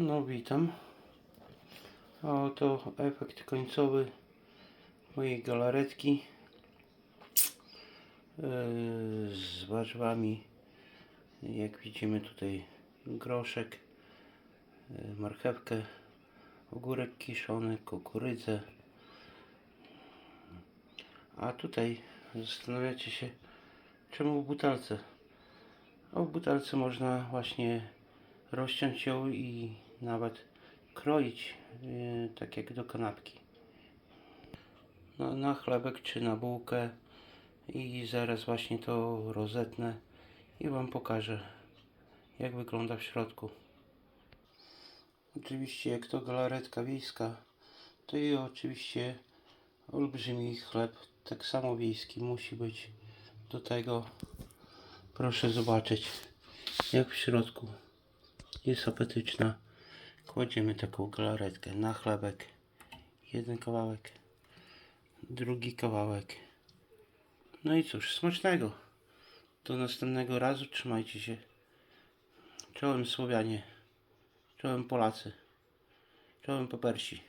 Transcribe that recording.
No witam. A oto efekt końcowy mojej galaretki yy, z warzywami. Jak widzimy tutaj groszek, yy, marchewkę, ogórek kiszony, kukurydzę. A tutaj zastanawiacie się czemu w butelce? A w butelce można właśnie rozciąć ją i nawet kroić, yy, tak jak do kanapki. No, na chlebek czy na bułkę i zaraz właśnie to rozetnę i Wam pokażę jak wygląda w środku. Oczywiście jak to galaretka wiejska, to i oczywiście olbrzymi chleb, tak samo wiejski musi być. Do tego proszę zobaczyć jak w środku jest apetyczna. Kładziemy taką galaretkę na chlebek. Jeden kawałek, drugi kawałek. No i cóż, smacznego. Do następnego razu trzymajcie się. Czołem Słowianie. Czołem Polacy. Czołem Papersi.